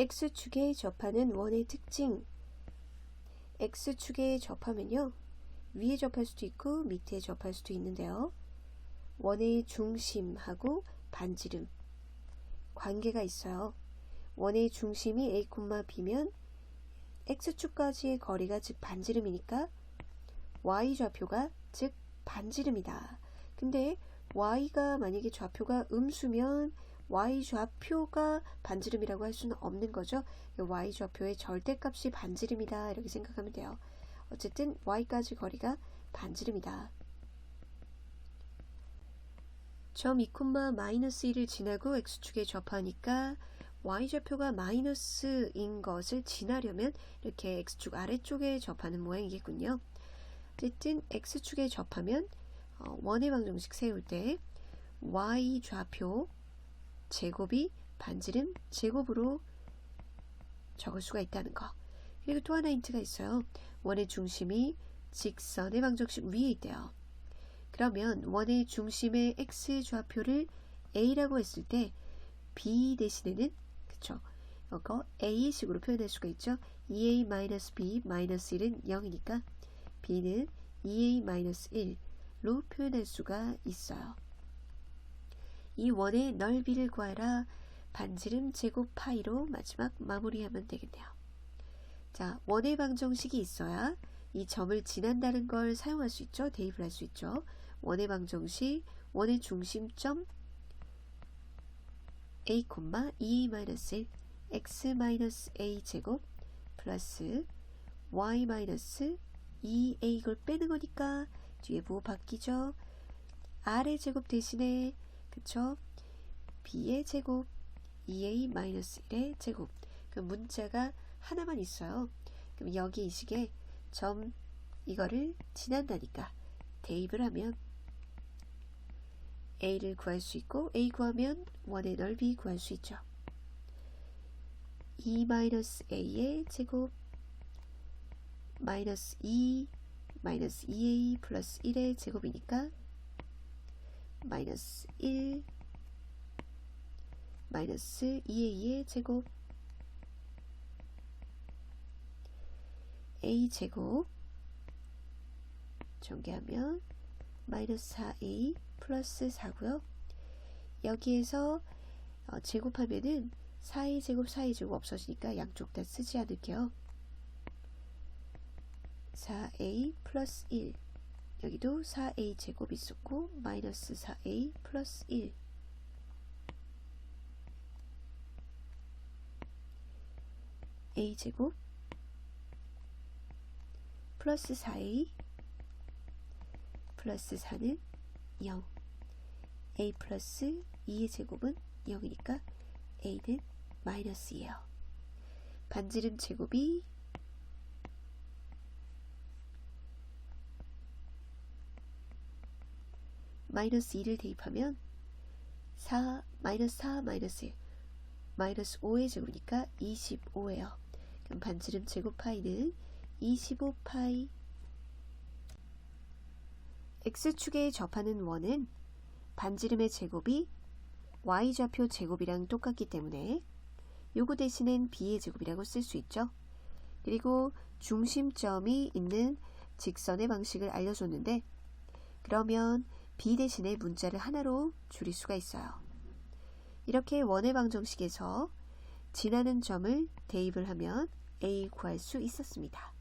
X축에 접하는 원의 특징. X축에 접하면요. 위에 접할 수도 있고 밑에 접할 수도 있는데요. 원의 중심하고 반지름 관계가 있어요. 원의 중심이 A, B면 X축까지의 거리가 즉 반지름이니까 Y좌표가 즉 반지름이다. 근데 Y가 만약에 좌표가 음수면 Y좌표가 반지름이라고 할 수는 없는 거죠. Y좌표의 절대값이 반지름이다. 이렇게 생각하면 돼요. 어쨌든 Y까지 거리가 반지름이다. 점 2, 마이너스 1을 지나고 X축에 접하니까 Y좌표가 마이너스인 것을 지나려면 이렇게 X축 아래쪽에 접하는 모양이겠군요. 어쨌든 X축에 접하면 어, 원의 방정식 세울 때 Y좌표 제곱이 반지름 제곱으로 적을 수가 있다는 거. 그리고 또 하나 힌트가 있어요. 원의 중심이 직선의 방정식 위에 있대요. 그러면 원의 중심의 x 좌표를 a라고 했을 때 b 대신에는 그쵸? 이거 a식으로 표현할 수가 있죠. 2a-b 1은 0이니까 b는 2a-1로 표현할 수가 있어요. 이 원의 넓이를 구하라 반지름 제곱 파이로 마지막 마무리하면 되겠네요. 자, 원의 방정식이 있어야 이 점을 지난다는 걸 사용할 수 있죠. 대입을 할 수 있죠. 원의 방정식, 원의 중심점 a, 2a-1 x-a 제곱 플러스 y-2a 이걸 빼는 거니까 뒤에 뭐 바뀌죠? r의 제곱 대신에 그쵸? b의 제곱 2a-1의 제곱 그 문자가 하나만 있어요. 그럼 여기 이 식에 점 이거를 지난다니까 대입을 하면 a를 구할 수 있고 a 구하면 원의 넓이 구할 수 있죠. 2-a의 제곱 마이너스 2 마이너스 2a 플러스 1의 제곱이니까 마이너스 1 마이너스 2a의 제곱 a 제곱 전개하면 마이너스 4a 플러스 4고요. 여기에서 어, 제곱하면은 4a 제곱 4a 제곱 없어지니까 양쪽 다 쓰지 않을게요. 4a 플러스 1 여기도 4a 제곱 있었고 마이너스 4a 플러스 1 a 제곱 플러스 4a 플러스 4는 0 a 플러스 2의 제곱은 0이니까 a는 마이너스예요. 반지름 제곱이 마이너스 2를 대입하면 4 마이너스 4 마이너스 1 마이너스 5의 제곱이니까 25예요. 그럼 반지름 제곱 파이는 25 파이 x축에 접하는 원은 반지름의 제곱이 y좌표 제곱이랑 똑같기 때문에 요거 대신엔 b의 제곱이라고 쓸 수 있죠. 그리고 중심점이 있는 직선의 방식을 알려줬는데 그러면 b 대신에 문자를 하나로 줄일 수가 있어요. 이렇게 원의 방정식에서 지나는 점을 대입을 하면 a 구할 수 있었습니다.